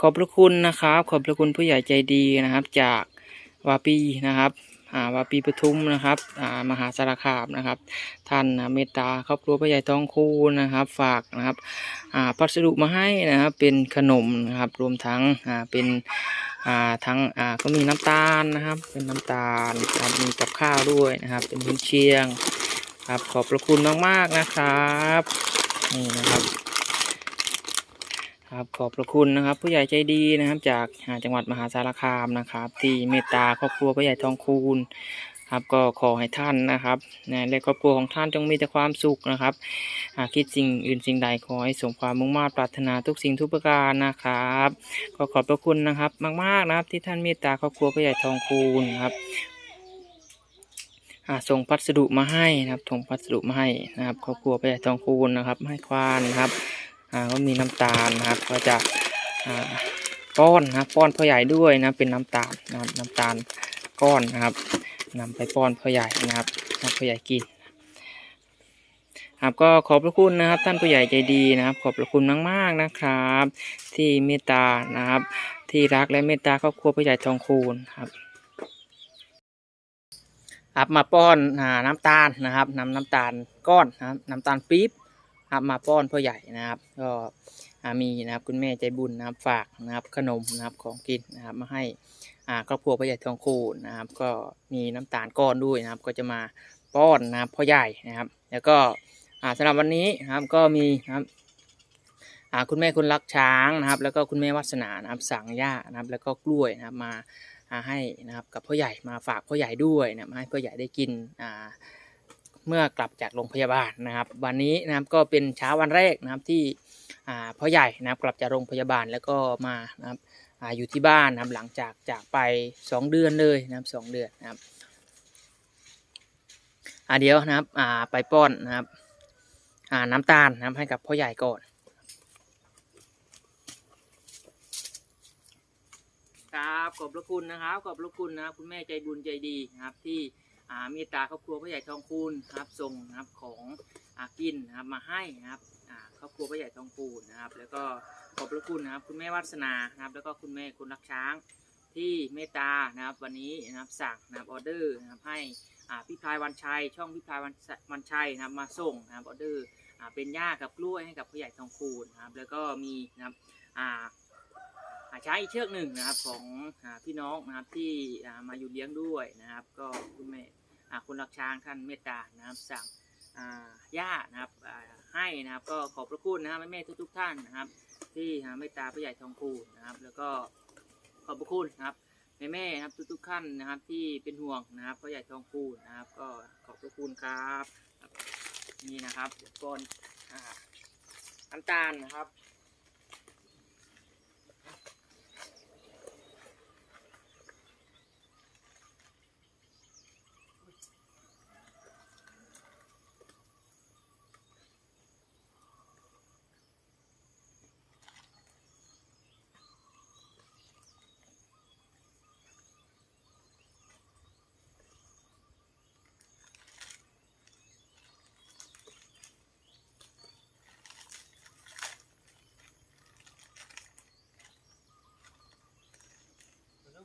ขอบพระคุณนะครับ ขอบพระคุณผู้ใหญ่ใจดีนะครับ จากวาปีนะครับอ่าวาปีปทุมนะครับอ่ามหาสารคามนะครับ ท่านเมตตาครอบครัวผู้ใหญ่ทองคูณนะครับ ฝากนะครับอ่าพัสดุมาให้นะครับ เป็นขนมนะครับ รวมทั้งอ่าเป็นอ่าทั้งอ่าก็มีน้ำตาลนะครับ เป็นน้ำตาลครับมีกับข้าวด้วยนะครับ เป็นกุนเชียงครับขอบพระคุณมากๆนะครับนี่นะครับ ครับขอบพระคุณนะครับ ผู้ใหญ่ใจดีนะครับ จากจังหวัดมหาสารคามนะครับ ที่เมตตาครอบครัวผู้ใหญ่ทองคูณครับก็ขอให้ท่านนะครับนะและครอบครัวของท่านจงมีแต่ความสุขนะครับหากคิดสิ่งอื่นสิ่งใดขอให้สมความมุ่งมา่ปรารถนาทุกสิ่งทุกประการนะครับ ก็ขอบพระคุณนะครับ มากๆนะครับที่ท่านเมตตาครอบครัวผู้ใหญ่ทองคูณครับส่งพัสดุมาให้นะครับส่งพัสดุมาให้นะครับครอบครัวผู้ใหญ่ทองคูณนะครับให้ควานนะครับ ก็มีน้ำตาลนะครับ ก็จะป้อนนะป้อนพ่อใหญ่ด้วยนะเป็นน้ำตาลนะครับน้ำตาลก้อนนะครับนำไปป้อนพ่อใหญ่นะครับให้พ่อใหญ่กินครับก็ขอบพระคุณนะครับ ท่านผู้ใหญ่ใจดีนะครับ ขอบพระคุณมากๆนะครับ ที่เมตตานะครับ ที่รักและเมตตาครอบครัวผู้ใหญ่ทองคูณครับครับมาป้อนน้ำตาลนะครับนำน้ำตาลก้อนนะครับน้ำตาลปี๊บ ครับมาป้อนพ่อใหญ่นะครับ ก็มีนะครับคุณแม่ใจบุญนะครับฝากนะครับขนมนะครับของกินนะครับมาให้อ่าครอบครัวพ่อใหญ่ทองคูณนะครับ ก็มีน้ำตาลก้อนด้วยนะครับ ก็จะมาป้อนนะครับพ่อใหญ่นะครับ แล้วก็อ่าสำหรับวันนี้นะครับก็มีนะครับอ่าคุณแม่คุณรักช้างนะครับ แล้วก็คุณแม่วัสนานะครับสั่งหญ้านะครับ แล้วก็กล้วยนะครับมาอ่าให้นะครับกับพ่อใหญ่มาฝากพ่อใหญ่ด้วยนะมาให้พ่อใหญ่ได้กินอ่า เมื่อกลับจากโรงพยาบาลนะครับ วันนี้นะครับก็เป็นเช้าวันแรกนะครับที่พ่อใหญ่นะครับกลับจากโรงพยาบาลแล้วก็มานะครับออยู่ที่บ้านนะครับหลังจากจากไปสองเดือนเลยนะครับสองเดือนนะครับเดี๋ยวนะครับไปป้อนนะครับน้ำตาลนะครับให้กับพ่อใหญ่ก่อนครับขอบพระคุณนะครับขอบพระคุณนะครับคุณแม่ใจบุญใจดีนะครับที่ เมตตาครอบครัวพ่อใหญ่ทองคูณครับส่งนะครับของอากินนะครับมาให้นะครับครอบครัวพ่อใหญ่ทองคูณนะครับ แล้วก็ขอบพระคุณนะครับ คุณแม่วัฒนานะครับ แล้วก็คุณแม่คุณรักช้างที่เมตตานะครับ วันนี้นะครับสั่งนะครับออเดอร์นะครับให้พี่พายวันชัย ช่องพี่พายวันวันชัยนะครับมาส่งนะครับออเดอร์เป็นหญ้ากับกล้วยให้กับพ่อใหญ่ทองคูณนะครับ แล้วก็มีนะครับอ่าอ่าช้อีกเชือกหนึ่งนะครับของพี่น้องนะครับที่มาอยู่เลี้ยงด้วยนะครับ ก็คุณแม่ คุณรักช้างท่านเมตตานะครับสั่งย่านะครับให้นะครับก็ขอบพระคุณนะครับแม่ทุก ๆ ท่านนะครับ ที่เมตตาผู้ใหญ่ทองคูณนะครับ แล้วก็ขอบพระคุณนะครับแม่ๆนะครับทุกๆท่านนะครับที่เป็นห่วงนะครับผู้ใหญ่ทองคูณนะครับ ก็ขอบพระคุณครับ นี่นะครับก่อนน้ำตาลนะครับ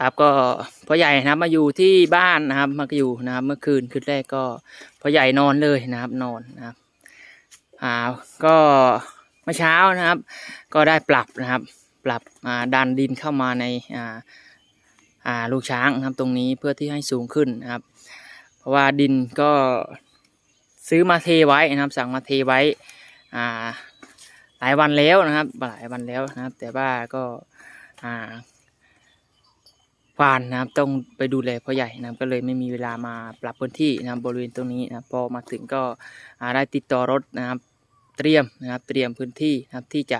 ครับก็พ่อใหญ่นะครับมาอยู่ที่บ้านนะครับ มาอยู่นะครับ เมื่อคืนคืนแรกก็พ่อใหญ่นอนเลยนะครับ นอนนะครับอ่าก็เมื่อเช้านะครับ ก็ได้ปรับนะครับ ปรับอ่าดันดินเข้ามาในอ่าอ่าลูกช้างนะครับตรงนี้เพื่อที่ให้สูงขึ้นนะครับ เพราะว่าดินก็ซื้อมาเทไว้นะครับ สั่งมาเทไว้อ่าหลายวันแล้วนะครับ หลายวันแล้วนะครับ แต่ว่าก็อ่า ควานนะครับต้องไปดูแลพ่อใหญ่นะครับก็เลยไม่มีเวลามาปรับพื้นที่นะบบริเวณตรงนี้นะพอมาถึงก็ได้ติดต่อรถนะครับเตรียมนะครับเตรียมพื้นที่นะครับที่จะ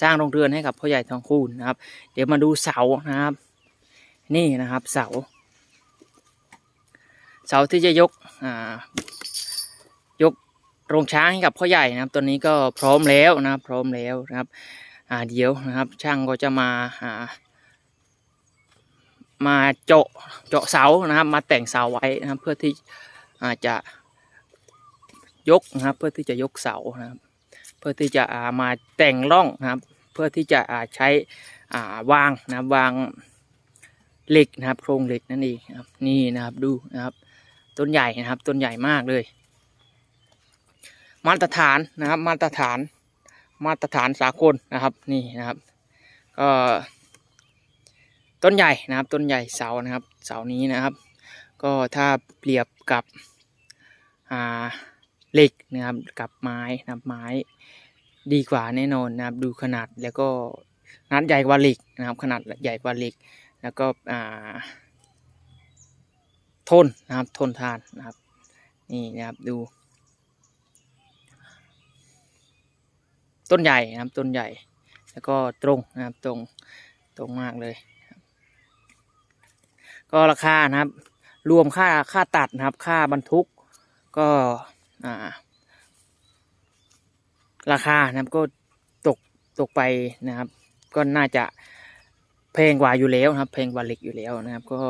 สร้างโรงเรือนให้กับพ่อใหญ่ทองคูณนะครับ เดี๋ยวมาดูเสานะครับ นี่นะครับเสา เสาที่จะยกยกโรงช้างให้กับพ่อใหญ่นะครับ ตัวนี้ก็พร้อมแล้วนะครับพร้อมแล้วนะครับเดี๋ยวนะครับช่างก็จะมาา มาเจาะเจาะเสานะครับ มาแต่งเสาไว้นะครับ เพื่อที่อาจจะยกนะครับ เพื่อที่จะยกเสานะครับ เพื่อที่จะามาแต่งร่องนะครับ เพื่อที่จะอาใช้วางนะวางเหล็กนะครับ โครงเหล็กนั่นเองนะครับ นี่นะครับดูนะครับ ต้นใหญ่นะครับ ต้นใหญ่มากเลย มาตรฐานนะครับ มาตรฐาน มาตรฐานสากลนะครับ นี่นะครับ ก็ ต้นใหญ่นะครับ ต้นใหญ่เสานะครับเสานี้นะครับ ก็ถ้าเปรียบกับเหล็กนะครับกับไม้นะครับไม้ดีกว่าแน่นอนนะครับ ดูขนาดแล้วก็ขนาดใหญ่กว่าเหล็กนะครับ ขนาดใหญ่กว่าเหล็ก แล้วก็ทนนะครับทนทานนะครับนี่นะครับดู ต้นใหญ่นะครับต้นใหญ่ แล้วก็ตรงนะครับตรงตรงมากเลย ก็ราคานะครับ รวมค่าค่าตัดนะครับ ค่าบรรทุก ก็อ่า ราคานะครับก็ตกตกไปนะครับ ก็น่าจะแพงกว่าอยู่แล้วนะครับแพงกว่าเหล็กอยู่แล้วนะครับ ก็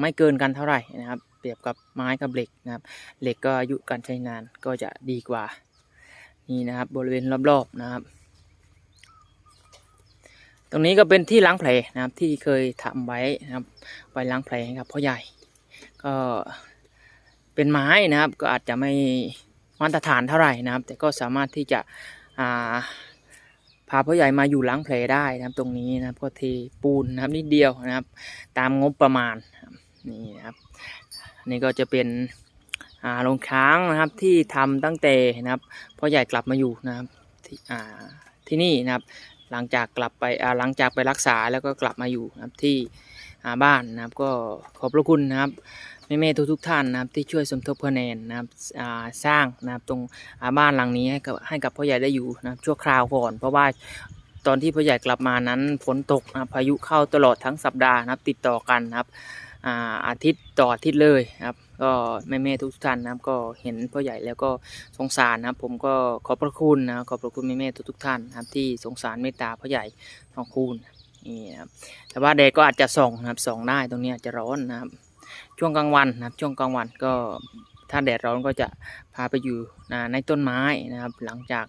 ไม่เกินกันเท่าไหร่นะครับ เปรียบกับไม้กับเหล็กนะครับ เหล็กก็อายุการใช้งานก็จะดีกว่า นี่นะครับ บริเวณรอบๆนะครับ ตรงนี้ก็เป็นที่ล้างแผลนะครับ ที่เคยทำไว้นะครับไว้ล้างแผลให้กับพ่อใหญ่ ก็เป็นไม้นะครับ ก็อาจจะไม่มาตรฐานเท่าไหร่นะครับ แต่ก็สามารถที่จะาพาพ่อใหญ่มาอยู่ล้างแผลได้นะครับ ตรงนี้นะครับก็เทปูนนะครับนิดเดียวนะครับ ตามงบประมาณนี่นะครับนี่ก็จะเป็นโรงช้างนะครับที่ทำตั้งแต่นะครับพ่อใหญ่กลับมาอยู่นะครับที่ที่นี่นะครับ หลังจากกลับไปหลังจากไปรักษาแล้วก็กลับมาอยู่นะครับที่บ้านนะครับก็ขอบพระคุณนะครับแม่ๆทุกทุกๆท่านนะครับที่ช่วยสมทบคะแนนนะครับสร้างนะครับตรงบ้านหลังนี้ให้กับให้กับพ่อใหญ่ได้อยู่นะครับชั่วคราวก่อน เพราะว่าตอนที่พ่อใหญ่กลับมานั้นฝนตกนะพายุเข้าตลอดทั้งสัปดาห์นะครับติดต่อกันนะครับอาอาทิตย์ต่ออาทิตย์เลยนะครับ ก็แม่ๆทุกท่านนะครับก็เห็นพ่อใหญ่แล้วก็สงสารนะครับ ผมก็ขอบพระคุณนะขอบพระคุณแม่ๆทุกๆท่านนะครับ ที่สงสารเมตตาพ่อใหญ่ทองคูณนี่นะครับแต่ว่าแดดก็อาจจะส่องนะครับส่องได้ตรงนี้อาจจะร้อนนะครับ ช่วงกลางวันนะครับ ช่วงกลางวันก็ถ้าแดดร้อนก็จะพาไปอยู่ในต้นไม้นะครับ หลังจาก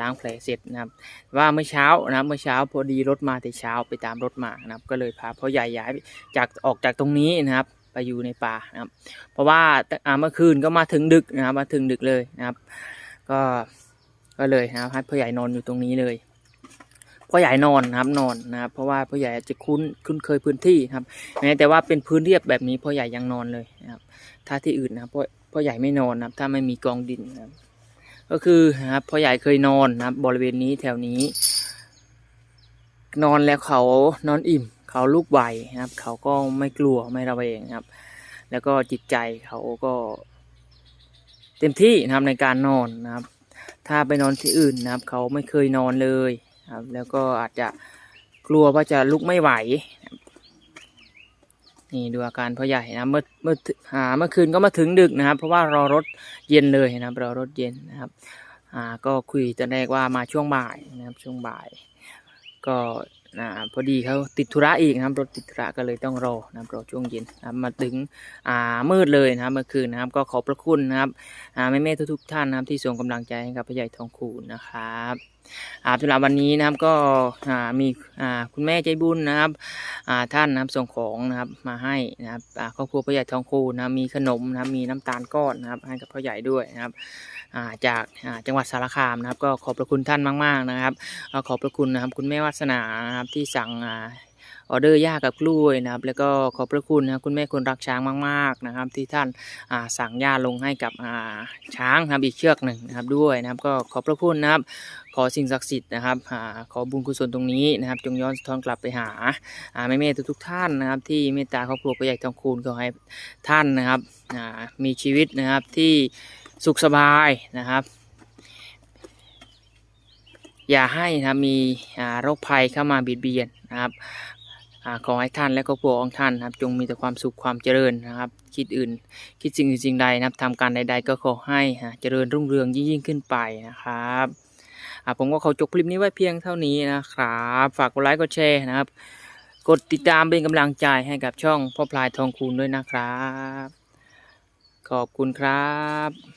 ล้างแผลเสร็จนะครับ ว่าเมื่อเช้านะครับเมื่อเช้าพอดีรถมาแต่เช้าไปตามรถมานะครับ ก็เลยพาพ่อใหญ่ย้ายจากออกจากตรงนี้นะครับ ไปอยู่ในป่านะครับ เพราะว่าเมื่อคืนก็มาถึงดึกนะครับ มาถึงดึกเลยนะครับ ก็ก็เลยนะครับให้พ่อใหญ่นอนอยู่ตรงนี้เลยพ่อใหญ่นอนนะครับนอนนะครับ เพราะว่าพ่อใหญ่จะคุ้นคุ้นเคยพื้นที่นะครับแม้แต่ว่าเป็นพื้นเรียบแบบนี้พ่อใหญ่ยังนอนเลยนะครับ ถ้าที่อื่นนะพ่อพ่อใหญ่ไม่นอนนะครับ ถ้าไม่มีกองดินนะครับ ก็คือนะครับพ่อใหญ่เคยนอนนะครับ บริเวณนี้แถวนี้ นอนแล้วเขานอนอิ่ม เขาลูกไหวนะครับ เขาก็ไม่กลัวไม่ระแวงนะครับ แล้วก็จิตใจเขาก็ เต็มที่นะครับในการนอนนะครับ ถ้าไปนอนที่อื่นนะครับ เขาไม่เคยนอนเลยครับ แล้วก็อาจจะกลัวว่าจะลุกไม่ไหว นี่ดูอาการพ่อใหญ่นะเมื่อเมื่อหาเมื่อคืนก็มาถึงดึกนะครับ เพราะว่ารอรถเย็นเลยนะครับรอรถเย็นนะครับอ่าก็คุยตอนแรกว่ามาช่วงบ่ายนะครับช่วงบ่าย ก็ นะพอดีเขาติดธุระอีกนะครับรถติดธุระก็เลยต้องรอนะครับรอช่วงเย็นนะครับมาถึงอ่ามืดเลยนะครับเมื่อคืนนะครับก็ขอบพระคุณนะครับอ่าแม่แม่ๆทุกๆท่านนะครับที่ส่งกำลังใจให้กับพ่อใหญ่ทองคูณนะครับ สำหรับวันนี้นะครับก็มีคุณแม่ใจบุญนะครับท่านนะครับส่งของนะครับมาให้นะครับครอบครัวพ่อใหญ่ทองคูนะมีขนมนะครับมีน้ำตาลก้อนนะครับให้กับพ่อใหญ่ด้วยนะครับาจากาจังหวัดสารคามนะครับ ก็ขอบพระคุณท่านมาก ๆนะครับขอบพระคุณนะครับคุณแม่วัสนานะครับที่สั่ง ออเดอร์ย่ากับกล้วยนะครับ แล้วก็ขอบพระคุณนะค,คุณแม่คนรักช้างมากๆนะครับ ที่ท่านาสั่งย่าลงให้กับช้างนะครับอีกเชือกหนึ่งนะครับด้วยนะครับ ก็ขอบพระคุณนะครับ ขอสิ่งศักดิ์สิทธิ์นะครับอขอบุญกุศลตรงนี้นะครับ จงย้อนสะท้อนกลับไปหาแม่เมทุกท่านนะครับ ที่เมตตาครอบครัวประหยัดทองคูณขอให้ท่านนะครับมีชีวิตนะครับที่สุขสบายนะครับอย่าให้นะมีโรคภัยเข้ามาบียดเบียนนะครับ ขอให้ท่านและครอบครัวของท่านนะครับจงมีแต่ความสุขความเจริญนะครับ คิดอื่น คิดสิ่งอื่นสิ่งใดนะครับทำการใด ๆ ก็ขอให้เจริญรุ่งเรืองยิ่งๆขึ้นไปนะครับอ่าผมก็ขอจบคลิปนี้ไว้เพียงเท่านี้นะครับ ฝากกดไลค์กดแชร์นะครับ กดติดตามเป็นกำลังใจให้กับช่องพ่อพลายทองคูณด้วยนะครับ ขอบคุณครับ